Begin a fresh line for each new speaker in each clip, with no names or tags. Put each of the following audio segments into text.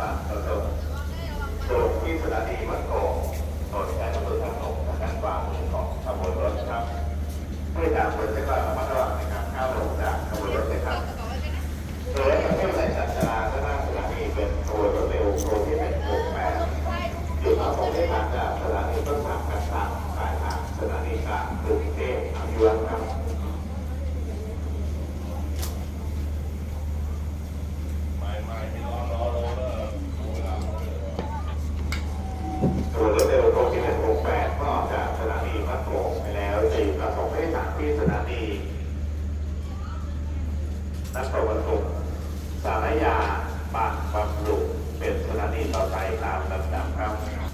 บางประสงค์นักดีวัดโกงดยใช้ระเบิดทางลงทางด้านขวามืของขบรถครับเพื่อจากส้างรัดระวัในการก้าวลงจากขบรถโดยประเทศจัดจราข้หน้าสถานีเป็นขบรถเร็โดยที่เป็นโกงแปดอยู่ทางขอางจาานีต้นทางกันทางปสถานีกลางกรุงเทพอภิวัฒน์ครัหมายหมา ที่สถานีนักประวัติศาร์สารยาบางบำรุงเป็นสถานีต่อไปตามลำดับครับ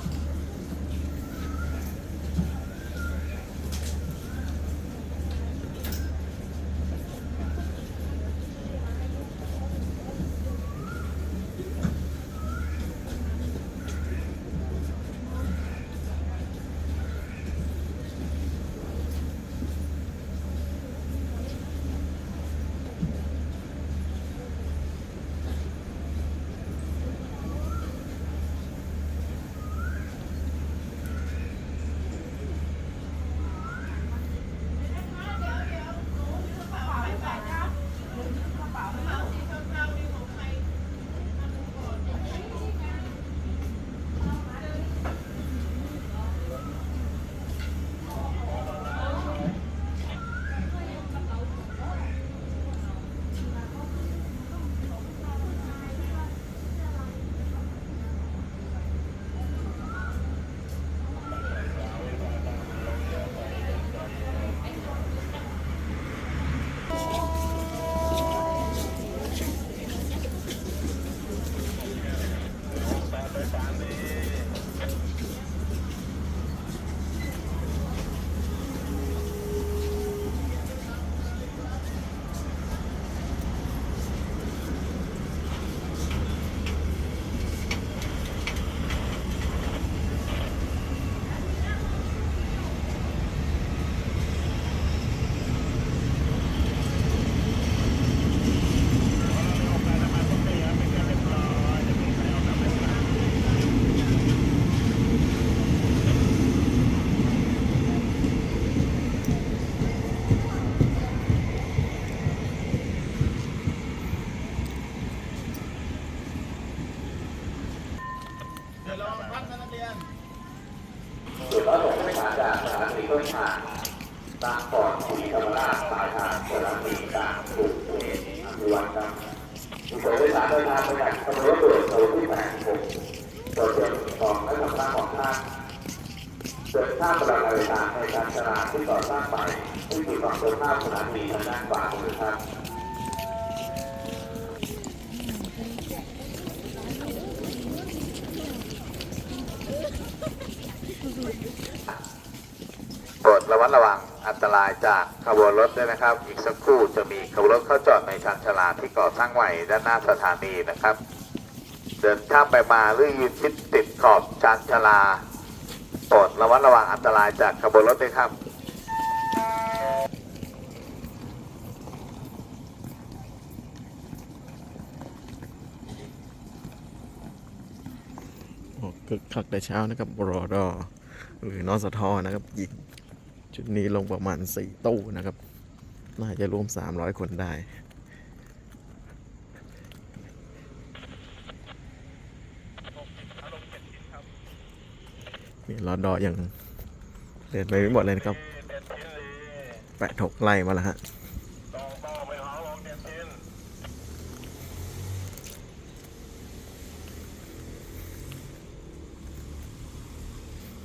ส้นทางตามก่อนศรีธรรมราชปลายทางสระบุรีกลางกรุงเทพอภิวัตรครับผู้โดยสารเดินทางไปยังถนนรถด่วนสายที่86โดยเดินของและทำน้าของท่านเดินข้ามประดับอะไรต่างในการจราที่ก่อสร้างใหม่ที่อยู่ฝั่งตรงข้ามสนามบินทางด้านขวาของท่าน รดระมัดระวังอันตรายจากขบวนรถด้วยนะครับ อีกสักครู่จะมีขบวนรถเข้าจอดในชานชาลาที่ก่อสร้างใหม่ด้านหน้าสถานีนะครับ เดินข้ามไปมาหรือยืนชิดติดขอบชานชาลาโปรดระมัดระวังอันตรายจากขบวนรถด้วยครับ
โอ้คึกคักแต่เช้านะครับรอดอหรือนอสทอนะครับยิง ชุดนี้ลงประมาณสี่ตู้นะครับ น่าจะรวม 300 คนได้ นี่รอดอยังเดินไปไม่หมดเลยนะครับแปะถกไล่มาแล้วฮะ